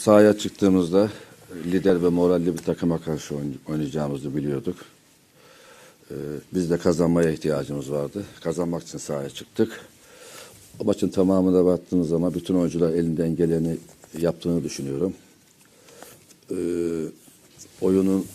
Sahaya çıktığımızda lider ve moralli bir takıma karşı oyn- oynayacağımızı biliyorduk. Ee, biz de kazanmaya ihtiyacımız vardı. Kazanmak için sahaya çıktık. O maçın tamamına baktığımız zaman bütün oyuncular elinden geleni yaptığını düşünüyorum. Ee, oyunun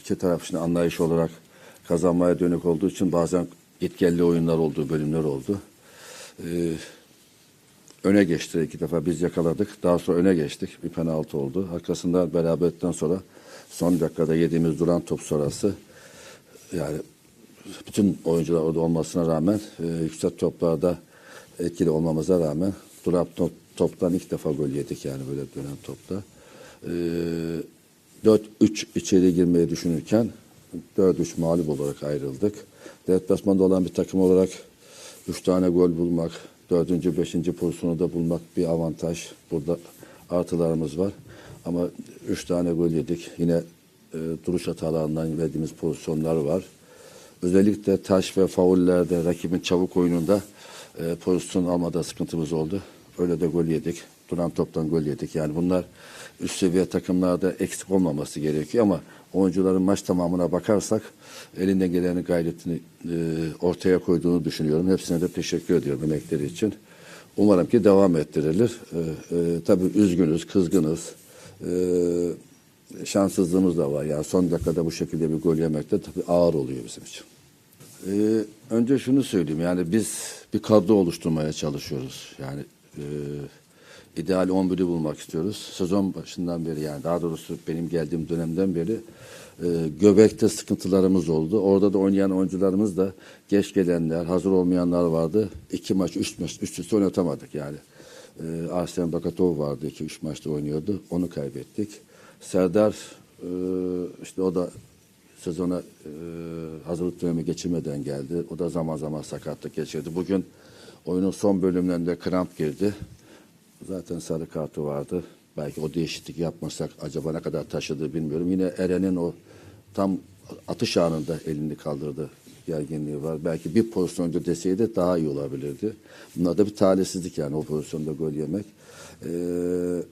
iki taraf için anlayış olarak kazanmaya dönük olduğu için bazen gitgelli oyunlar olduğu bölümler oldu. Ee, öne geçti iki defa biz yakaladık. Daha sonra öne geçtik. Bir penaltı oldu. Arkasından beraberlikten sonra son dakikada yediğimiz duran top sonrası yani bütün oyuncular orada olmasına rağmen e, yüksek toplarda etkili olmamıza rağmen duran top, toptan ilk defa gol yedik yani böyle dönen topta. E, 4-3 içeri girmeyi düşünürken 4-3 mağlup olarak ayrıldık. Deplasmanda olan bir takım olarak 3 tane gol bulmak, 4. 5. pozisyonu da bulmak bir avantaj. Burada artılarımız var. Ama 3 tane gol yedik. Yine e, duruş hatalarından verdiğimiz pozisyonlar var. Özellikle taş ve faullerde rakibin çabuk oyununda e, pozisyon almada sıkıntımız oldu. Öyle de gol yedik. Duran toptan gol yedik. Yani bunlar üst seviye takımlarda eksik olmaması gerekiyor ama oyuncuların maç tamamına bakarsak elinden gelenin gayretini e, ortaya koyduğunu düşünüyorum. Hepsine de teşekkür ediyorum emekleri için. Umarım ki devam ettirilir. E, e, tabii üzgünüz, kızgınız. E, şanssızlığımız da var. Yani son dakikada bu şekilde bir gol yemek de tabii ağır oluyor bizim için. Ee, önce şunu söyleyeyim yani biz bir kadro oluşturmaya çalışıyoruz. Yani e, ideal 11'i bulmak istiyoruz. Sezon başından beri yani daha doğrusu benim geldiğim dönemden beri e, göbekte sıkıntılarımız oldu. Orada da oynayan oyuncularımız da geç gelenler, hazır olmayanlar vardı. İki maç, üç maç üst üste oynatamadık yani. E, Arslan Bakatov vardı. iki üç maçta oynuyordu. Onu kaybettik. Serdar e, işte o da sezona e, hazırlık dönemi geçirmeden geldi. O da zaman zaman sakatlık geçirdi. Bugün oyunun son bölümlerinde kramp girdi. Zaten sarı kartı vardı. Belki o değişiklik yapmasak acaba ne kadar taşıdı bilmiyorum. Yine Eren'in o tam atış anında elini kaldırdı. Gerginliği var. Belki bir pozisyonda deseydi daha iyi olabilirdi. Bunlar da bir talihsizlik yani o pozisyonda gol yemek. Ee,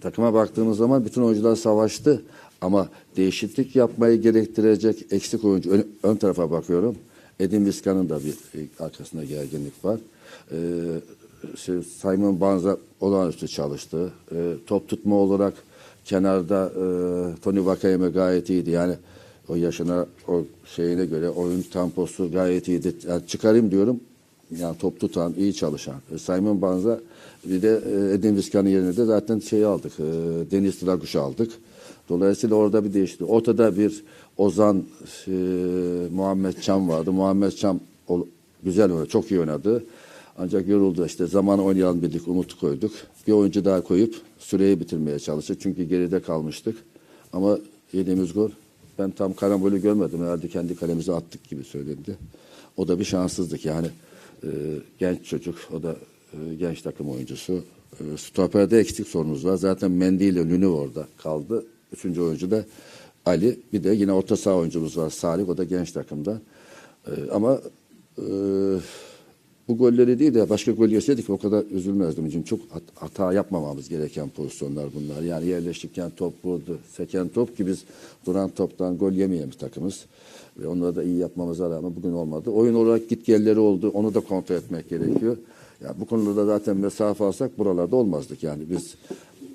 takıma baktığımız zaman bütün oyuncular savaştı ama değişiklik yapmayı gerektirecek eksik oyuncu ön, ön tarafa bakıyorum. Edin Vizca'nın da bir e, arkasında gerginlik var. Ee, şey, Simon Banza olağanüstü çalıştı. Ee, top tutma olarak kenarda e, Tony Vakayeme gayet iyiydi. Yani o yaşına, o şeyine göre oyun temposu gayet iyiydi. Yani çıkarayım diyorum. Yani top tutan, iyi çalışan. E, Simon Banza bir de e, Edin Vizca'nın yerine de zaten şeyi aldık. E, Deniz Draguş'u aldık. Dolayısıyla orada bir değişti. Ortada bir Ozan e, Muhammed Çam vardı. Muhammed Çam o, güzel oynadı, çok iyi oynadı. Ancak yoruldu. İşte zaman oynayalım dedik, umut koyduk. Bir oyuncu daha koyup süreyi bitirmeye çalıştık. Çünkü geride kalmıştık. Ama yediğimiz gol ben tam karambolü görmedim. Herhalde kendi kalemize attık gibi söylendi. O da bir şanssızlık. Yani e, genç çocuk, o da e, genç takım oyuncusu. E, stoperde eksik sorunumuz var. Zaten Mendy ile Lünü orada kaldı. Üçüncü oyuncu da Ali. Bir de yine orta saha oyuncumuz var Salih. O da genç takımda. E, ama e, bu golleri değil de başka gol yeseydik o kadar üzülmezdim. Çünkü çok hat- hata yapmamamız gereken pozisyonlar bunlar. Yani yerleşirken top vurdu, seken top ki biz duran toptan gol yemeyen bir takımız. Ve onları da iyi yapmamıza rağmen bugün olmadı. Oyun olarak git gelleri oldu. Onu da kontrol etmek gerekiyor. Ya bu konuda da zaten mesafe alsak buralarda olmazdık. Yani biz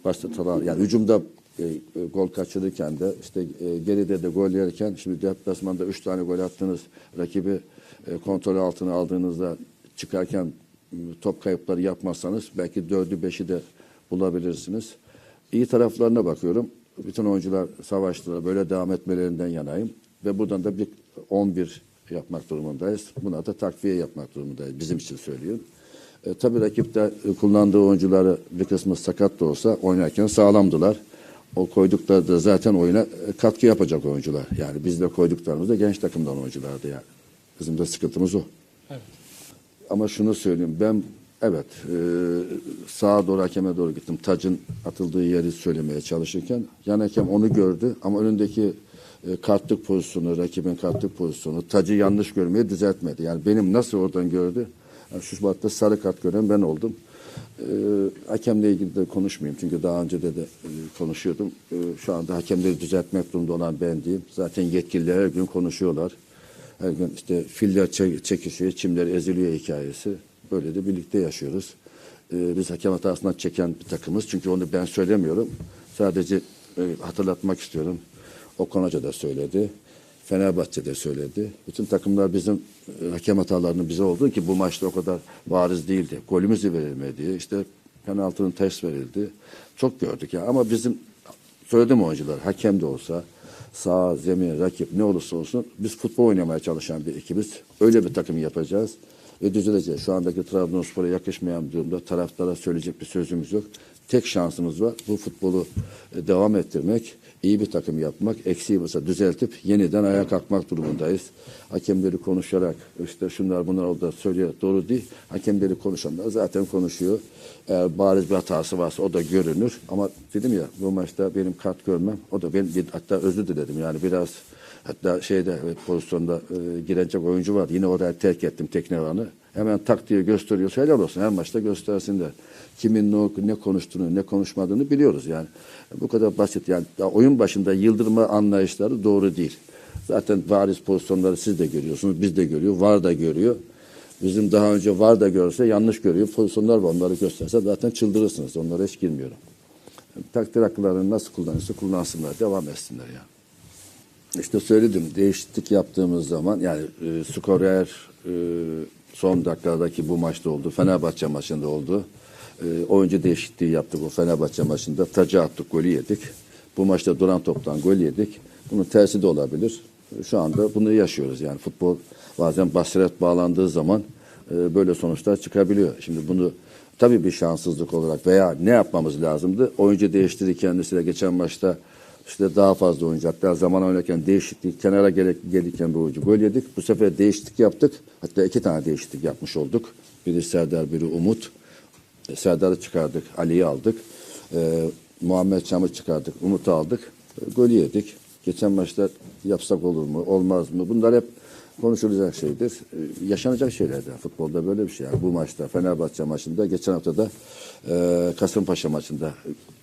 başta talan, yani hücumda e, e, gol kaçırırken de işte e, geride de gol yerken şimdi deplasmanda üç tane gol attınız rakibi e, kontrol altına aldığınızda çıkarken e, top kayıpları yapmazsanız belki dördü beşi de bulabilirsiniz. İyi taraflarına bakıyorum. Bütün oyuncular savaştılar. Böyle devam etmelerinden yanayım. Ve buradan da bir 11 yapmak durumundayız. Buna da takviye yapmak durumundayız. Bizim için söylüyorum. E, tabii rakipte e, kullandığı oyuncuları bir kısmı sakat da olsa oynarken sağlamdılar. O koydukları da zaten oyuna e, katkı yapacak oyuncular. Yani biz de koyduklarımız da genç takımdan oyunculardı yani. Bizim de sıkıntımız o. Evet. Ama şunu söyleyeyim ben evet e, sağa doğru hakeme doğru gittim. Tacın atıldığı yeri söylemeye çalışırken yan hakem onu gördü ama önündeki e, kartlık pozisyonu, rakibin kartlık pozisyonu tacı yanlış görmeye düzeltmedi. Yani benim nasıl oradan gördü? Yani şu batta sarı kart gören ben oldum. Ee, hakemle ilgili de konuşmayayım çünkü daha önce de, de e, konuşuyordum. Ee, şu anda hakemleri düzeltmek durumunda olan ben değilim. Zaten yetkililer her gün konuşuyorlar. Her gün işte filler çe- çekişiyor, çimler eziliyor hikayesi. Böyle de birlikte yaşıyoruz. Ee, biz hakem hatasından çeken bir takımız. Çünkü onu ben söylemiyorum. Sadece e, hatırlatmak istiyorum. Okan Hoca da söyledi. Fenerbahçe de söyledi. Bütün takımlar bizim e, hakem hatalarının bize olduğu ki bu maçta o kadar bariz değildi. Golümüzü verilmedi. İşte penaltının ters verildi. Çok gördük ya. Ama bizim söyledim oyuncular hakem de olsa sağ, zemin, rakip ne olursa olsun biz futbol oynamaya çalışan bir ekibiz. Öyle bir takım yapacağız ve düzeleceğiz. Şu andaki Trabzonspor'a yakışmayan durumda taraftara söyleyecek bir sözümüz yok. Tek şansımız var. Bu futbolu e, devam ettirmek, iyi bir takım yapmak, eksiği varsa düzeltip yeniden ayağa kalkmak durumundayız. Hakemleri konuşarak işte şunlar bunlar orada söylüyor doğru değil. Hakemleri konuşanlar zaten konuşuyor. Eğer bariz bir hatası varsa o da görünür. Ama dedim ya bu maçta benim kart görmem. O da ben bir, hatta özür diledim yani biraz Hatta şeyde evet, pozisyonda e, girecek oyuncu var. Yine oraya terk ettim tekne alanı. Hemen tak diye gösteriyor. Helal olsun her maçta göstersinler. Kimin ne, ne konuştuğunu ne konuşmadığını biliyoruz yani. Bu kadar basit yani oyun başında yıldırma anlayışları doğru değil. Zaten bariz pozisyonları siz de görüyorsunuz. Biz de görüyor. VAR da görüyor. Bizim daha önce VAR da görse yanlış görüyor. Pozisyonlar var onları gösterse zaten çıldırırsınız. Onlara hiç girmiyorum. Takdir haklarını nasıl kullanırsa kullansınlar. Devam etsinler yani. İşte söyledim değişiklik yaptığımız zaman yani e, skorer e, son dakikadaki bu maçta oldu. Fenerbahçe maçında oldu. E, oyuncu değişikliği yaptık o Fenerbahçe maçında. Taca attık golü yedik. Bu maçta duran toptan gol yedik. Bunun tersi de olabilir. Şu anda bunu yaşıyoruz yani futbol bazen basiret bağlandığı zaman e, böyle sonuçlar çıkabiliyor. Şimdi bunu tabii bir şanssızlık olarak veya ne yapmamız lazımdı? Oyuncu değiştirdi kendisiyle geçen maçta işte daha fazla hatta zaman oynarken değişiklik kenara gele- gelirken bir oyuncu gol yedik. Bu sefer değişiklik yaptık. Hatta iki tane değişiklik yapmış olduk. Biri Serdar, biri Umut. E, Serdar'ı çıkardık, Ali'yi aldık. E, Muhammed Çam'ı çıkardık, Umut'u aldık. E, golü yedik. Geçen maçta yapsak olur mu, olmaz mı? Bunlar hep konuşulacak şeydir. E, yaşanacak şeylerdir. Futbolda böyle bir şey. Yani bu maçta, Fenerbahçe maçında, geçen hafta da e, Kasımpaşa maçında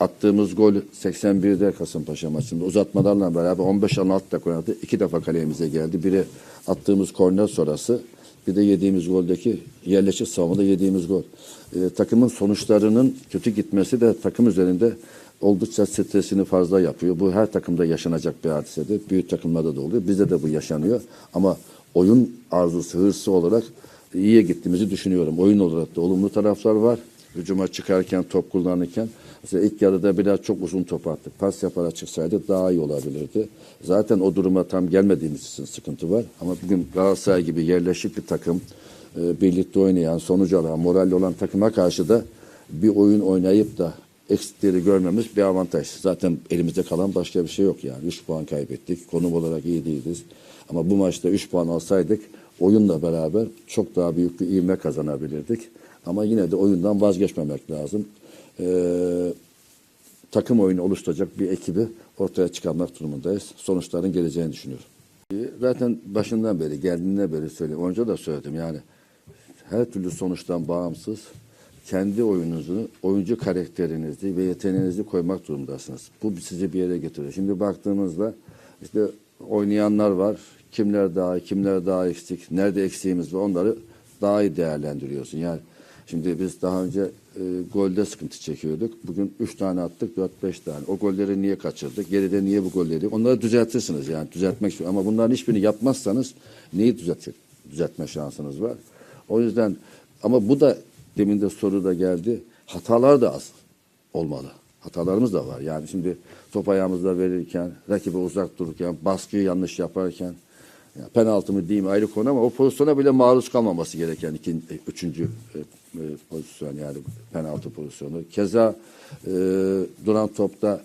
attığımız gol 81'de Kasımpaşa maçında uzatmalarla beraber 15-16 dakika oynadı. İki defa kalemize geldi. Biri attığımız korner sonrası bir de yediğimiz goldeki yerleşik savunmada yediğimiz gol. E, takımın sonuçlarının kötü gitmesi de takım üzerinde oldukça stresini fazla yapıyor. Bu her takımda yaşanacak bir hadisedir. Büyük takımlarda da oluyor. Bizde de bu yaşanıyor. Ama oyun arzusu, hırsı olarak iyiye gittiğimizi düşünüyorum. Oyun olarak da olumlu taraflar var. Hücuma çıkarken, top kullanırken. Mesela ilk yarıda biraz çok uzun top attık. Pas yaparak çıksaydı daha iyi olabilirdi. Zaten o duruma tam gelmediğimiz için sıkıntı var. Ama bugün Galatasaray gibi yerleşik bir takım, e, birlikte oynayan, sonucu alan, moralli olan takıma karşı da bir oyun oynayıp da eksikleri görmemiz bir avantaj. Zaten elimizde kalan başka bir şey yok yani. 3 puan kaybettik. Konum olarak iyi değiliz. Ama bu maçta 3 puan alsaydık oyunla beraber çok daha büyük bir ivme kazanabilirdik. Ama yine de oyundan vazgeçmemek lazım. Ee, takım oyunu oluşturacak bir ekibi ortaya çıkarmak durumundayız. Sonuçların geleceğini düşünüyorum. Ee, Zaten başından beri, geldiğinden beri söyleyeyim. Önce de söyledim yani her türlü sonuçtan bağımsız kendi oyununuzu, oyuncu karakterinizi ve yeteneğinizi koymak durumundasınız. Bu sizi bir yere getiriyor. Şimdi baktığımızda işte oynayanlar var. Kimler daha kimler daha eksik, nerede eksiğimiz var onları daha iyi değerlendiriyorsun. Yani şimdi biz daha önce e, golde sıkıntı çekiyorduk. Bugün 3 tane attık, 4-5 tane. O golleri niye kaçırdık? Geride niye bu golleri? Onları düzeltirsiniz yani düzeltmek için. Ama bunların hiçbirini yapmazsanız neyi düzeltir? Düzeltme şansınız var. O yüzden ama bu da demin de soru da geldi. Hatalar da az olmalı. Hatalarımız da var. Yani şimdi top ayağımızda verirken, rakibe uzak dururken, baskıyı yanlış yaparken, ya penaltı mı diyeyim ayrı konu ama o pozisyona bile maruz kalmaması gereken ikinci, üçüncü e, e, pozisyon yani penaltı pozisyonu. Keza e, duran topta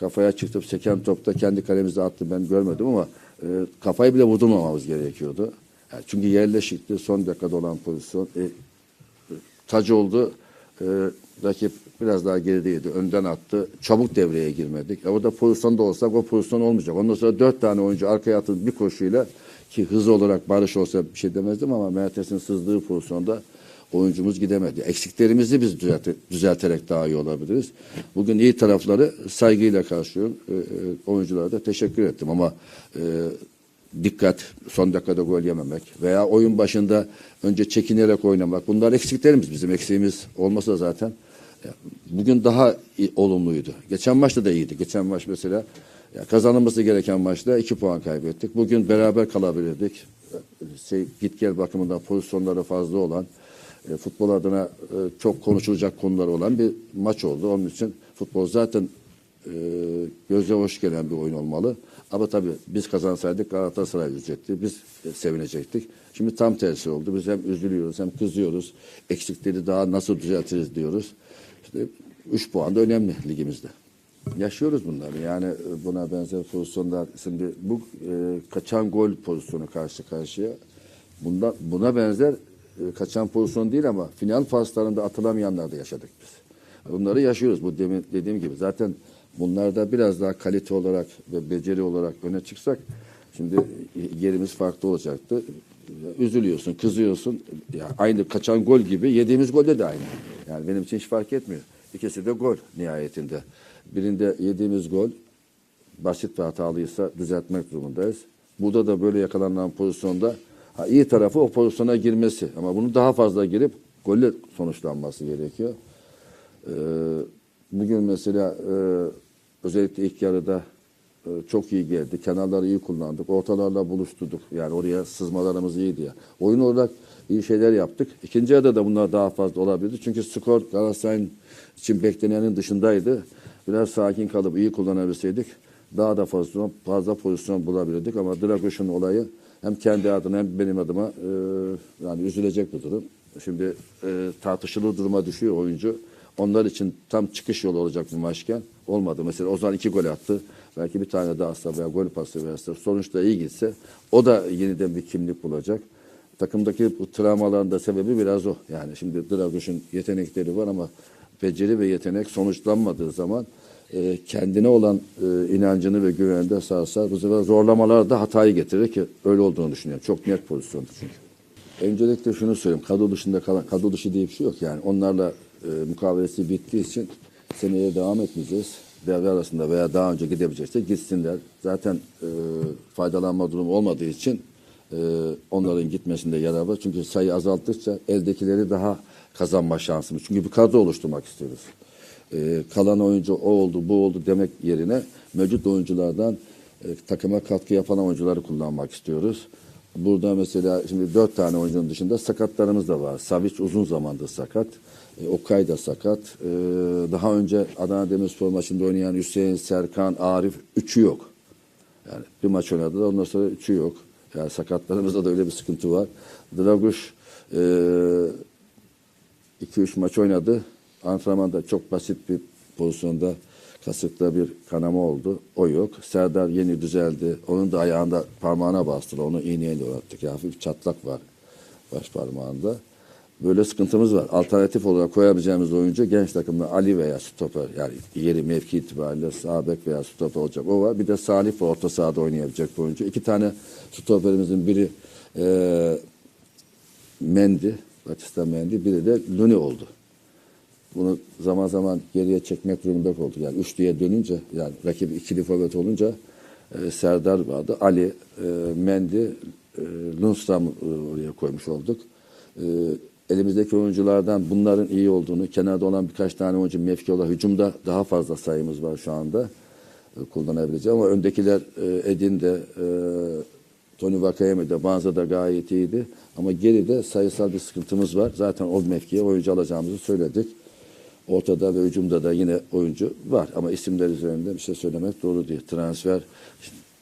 kafaya çıkıp seken topta kendi kalemize attı ben görmedim ama e, kafayı bile vurdurmamamız gerekiyordu. Yani çünkü yerleşikti son dakikada olan pozisyon. E, Tac oldu. E, rakip biraz daha gerideydi. Önden attı. Çabuk devreye girmedik. E, orada pozisyonda olsak o pozisyon olmayacak. Ondan sonra dört tane oyuncu arkaya atıldı bir koşuyla ki hız olarak Barış olsa bir şey demezdim ama Mertens'in sızdığı pozisyonda oyuncumuz gidemedi. Eksiklerimizi biz düzelte- düzelterek daha iyi olabiliriz. Bugün iyi tarafları saygıyla karşılıyorum. E, e, oyunculara da teşekkür ettim ama e, dikkat, son dakikada gol yememek veya oyun başında önce çekinerek oynamak. Bunlar eksiklerimiz. Bizim eksiğimiz olmasa zaten bugün daha olumluydu. Geçen maçta da iyiydi. Geçen maç mesela ya kazanılması gereken maçta iki puan kaybettik. Bugün beraber kalabilirdik. Şey, git gel bakımından pozisyonları fazla olan, e, futbol adına e, çok konuşulacak konular olan bir maç oldu. Onun için futbol zaten e, göze hoş gelen bir oyun olmalı. Ama tabii biz kazansaydık Galatasaray üzecekti. Biz e, sevinecektik. Şimdi tam tersi oldu. Biz hem üzülüyoruz hem kızıyoruz. Eksikleri daha nasıl düzeltiriz diyoruz. İşte 3 puan da önemli ligimizde. Yaşıyoruz bunları. Yani e, buna benzer pozisyonlar. Şimdi bu e, kaçan gol pozisyonu karşı karşıya. Bunda, buna benzer e, kaçan pozisyon değil ama final paslarında atılamayanlar da yaşadık biz. Bunları yaşıyoruz. Bu demin dediğim gibi zaten bunlarda biraz daha kalite olarak ve beceri olarak öne çıksak şimdi yerimiz farklı olacaktı. Üzülüyorsun, kızıyorsun. Ya aynı kaçan gol gibi yediğimiz golde de aynı. Yani benim için hiç fark etmiyor. İkisi de gol nihayetinde. Birinde yediğimiz gol basit ve hatalıysa düzeltmek durumundayız. Burada da böyle yakalanan pozisyonda ha, iyi tarafı o pozisyona girmesi ama bunu daha fazla girip golle sonuçlanması gerekiyor. Ee, bugün mesela e, özellikle ilk yarıda çok iyi geldi. Kenarları iyi kullandık. Ortalarla buluşturduk. Yani oraya sızmalarımız iyiydi ya. Oyun olarak iyi şeyler yaptık. İkinci yarıda da bunlar daha fazla olabilirdi. Çünkü skor Galatasaray'ın için beklenenin dışındaydı. Biraz sakin kalıp iyi kullanabilseydik daha da fazla fazla pozisyon bulabilirdik ama Dragoş'un olayı hem kendi adına hem benim adıma e, yani üzülecek bir durum. Şimdi e, tartışılır duruma düşüyor oyuncu. Onlar için tam çıkış yolu olacak bir maçken olmadı. Mesela Ozan iki gol attı. Belki bir tane daha veya gol pası verse sonuçta iyi gitse o da yeniden bir kimlik bulacak. Takımdaki bu travmaların da sebebi biraz o. Yani şimdi Dragoş'un yetenekleri var ama beceri ve yetenek sonuçlanmadığı zaman e, kendine olan e, inancını ve güvenini de. Bu sefer zorlamalar da hatayı getirir ki öyle olduğunu düşünüyorum. Çok net pozisyondu çünkü. Öncelikle şunu söyleyeyim. Kadro dışında kalan, kadro dışı diye bir şey yok. Yani onlarla e, mukavelesi bittiği için seneye devam etmeyeceğiz. Devre arasında veya daha önce gidebilecekse gitsinler. Zaten e, faydalanma durumu olmadığı için e, onların gitmesinde yarar var. Çünkü sayı azalttıkça eldekileri daha kazanma şansımız. Çünkü bir kadro oluşturmak istiyoruz. E, kalan oyuncu o oldu bu oldu demek yerine mevcut oyunculardan e, takıma katkı yapan oyuncuları kullanmak istiyoruz. Burada mesela şimdi dört tane oyuncunun dışında sakatlarımız da var. Savic uzun zamandır sakat. E, Okay da sakat. E, daha önce Adana Demirspor maçında oynayan Hüseyin, Serkan, Arif üçü yok. Yani bir maç oynadı da ondan sonra üçü yok. Yani sakatlarımızda da öyle bir sıkıntı var. Draguş e, 2-3 maç oynadı. Antrenmanda çok basit bir pozisyonda kasıkta bir kanama oldu. O yok. Serdar yeni düzeldi. Onun da ayağında parmağına bastılar. Onu iğneyle oynattık. Yani hafif çatlak var baş parmağında. Böyle sıkıntımız var. Alternatif olarak koyabileceğimiz oyuncu genç takımda Ali veya stoper yani yeri mevki itibariyle sağ bek veya stoper olacak. O var. Bir de Salih var orta sahada oynayabilecek bir oyuncu. İki tane stoperimizin biri eee Mendi, Batista Mendi, biri de Luni oldu. Bunu zaman zaman geriye çekmek durumunda olduk. Yani üçlüye dönünce, yani rakip ikili forvet olunca e, Serdar vardı. Ali, e, Mendi, e, Lundstram e, oraya koymuş olduk. E, elimizdeki oyunculardan bunların iyi olduğunu, kenarda olan birkaç tane oyuncu mevki olarak hücumda daha fazla sayımız var şu anda e, kullanabileceğim ama öndekiler e, Edin de e, Tony Vakayeme de Banza da gayet iyiydi. Ama geride sayısal bir sıkıntımız var. Zaten o mevkiye oyuncu alacağımızı söyledik. Ortada ve hücumda da yine oyuncu var. Ama isimler üzerinde bir şey söylemek doğru değil. Transfer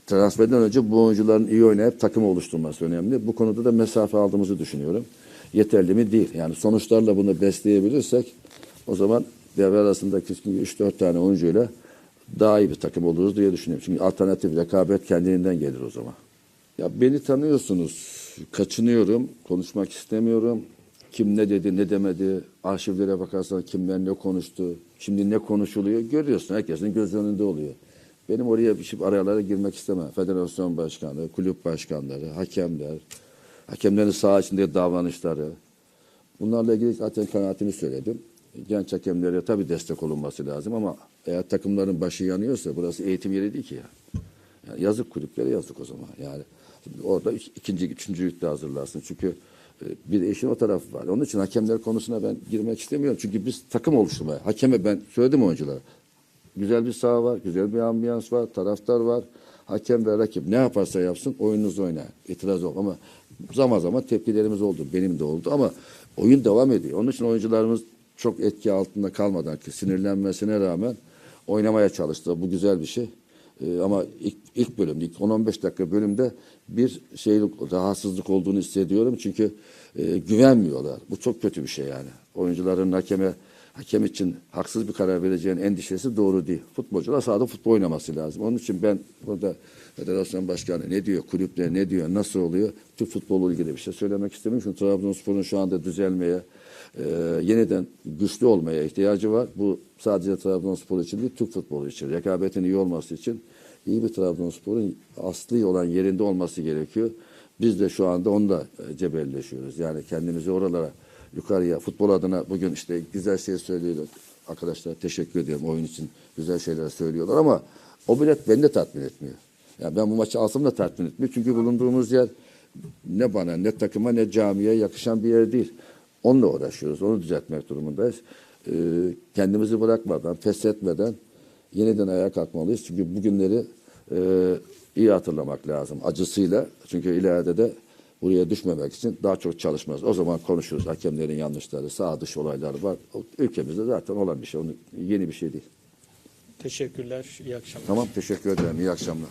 transferden önce bu oyuncuların iyi oynayıp takım oluşturması önemli. Bu konuda da mesafe aldığımızı düşünüyorum. Yeterli mi? Değil. Yani sonuçlarla bunu besleyebilirsek o zaman devre arasındaki 3-4 tane oyuncuyla daha iyi bir takım oluruz diye düşünüyorum. Çünkü alternatif rekabet kendiliğinden gelir o zaman. Ya beni tanıyorsunuz. Kaçınıyorum, konuşmak istemiyorum. Kim ne dedi, ne demedi, arşivlere bakarsan kimler ne konuştu, şimdi ne konuşuluyor görüyorsun. Herkesin göz önünde oluyor. Benim oraya bir şey aralara girmek istemem. Federasyon başkanı, kulüp başkanları, hakemler, hakemlerin saha içindeki davranışları, Bunlarla ilgili zaten kanaatimi söyledim. Genç hakemlere tabii destek olunması lazım ama eğer takımların başı yanıyorsa burası eğitim yeri değil ki ya. Yani yazık kulüplere yazık o zaman. Yani orada ik- ikinci, üçüncü de hazırlarsın. Çünkü bir de işin o tarafı var. Onun için hakemler konusuna ben girmek istemiyorum. Çünkü biz takım oluşturmaya, hakeme ben söyledim oyunculara. Güzel bir saha var, güzel bir ambiyans var, taraftar var. Hakem ve rakip ne yaparsa yapsın oyununuzu oynayın. İtiraz yok ama zaman zaman tepkilerimiz oldu. Benim de oldu ama oyun devam ediyor. Onun için oyuncularımız çok etki altında kalmadan ki sinirlenmesine rağmen oynamaya çalıştı. Bu güzel bir şey. Ee, ama ilk, ilk bölümde, ilk 10-15 dakika bölümde bir şeylik, rahatsızlık olduğunu hissediyorum. Çünkü e, güvenmiyorlar. Bu çok kötü bir şey yani. Oyuncuların hakeme hakem için haksız bir karar vereceğin endişesi doğru değil. Futbolcular sahada futbol oynaması lazım. Onun için ben burada federasyon başkanı ne diyor, kulüpler ne diyor, nasıl oluyor? Türk futbolu ilgili bir şey söylemek istemiyorum. Çünkü Trabzonspor'un şu anda düzelmeye, e, yeniden güçlü olmaya ihtiyacı var. Bu sadece Trabzonspor için değil, Türk futbolu için. Rekabetin iyi olması için iyi bir Trabzonspor'un asli olan yerinde olması gerekiyor. Biz de şu anda onunla e, cebelleşiyoruz. Yani kendimizi oralara yukarıya futbol adına bugün işte güzel şey söylüyorlar. Arkadaşlar teşekkür ediyorum oyun için güzel şeyler söylüyorlar ama o bilet beni de tatmin etmiyor. Yani ben bu maçı alsam da tatmin etmiyor. Çünkü bulunduğumuz yer ne bana ne takıma ne camiye yakışan bir yer değil. Onunla uğraşıyoruz. Onu düzeltmek durumundayız. Ee, kendimizi bırakmadan, pes etmeden yeniden ayağa kalkmalıyız. Çünkü bugünleri e, iyi hatırlamak lazım acısıyla. Çünkü ileride de buraya düşmemek için daha çok çalışmaz. O zaman konuşuruz. Hakemlerin yanlışları, sağ dışı olaylar var. Ülkemizde zaten olan bir şey. Onu, yeni bir şey değil. Teşekkürler. İyi akşamlar. Tamam teşekkür ederim. İyi akşamlar.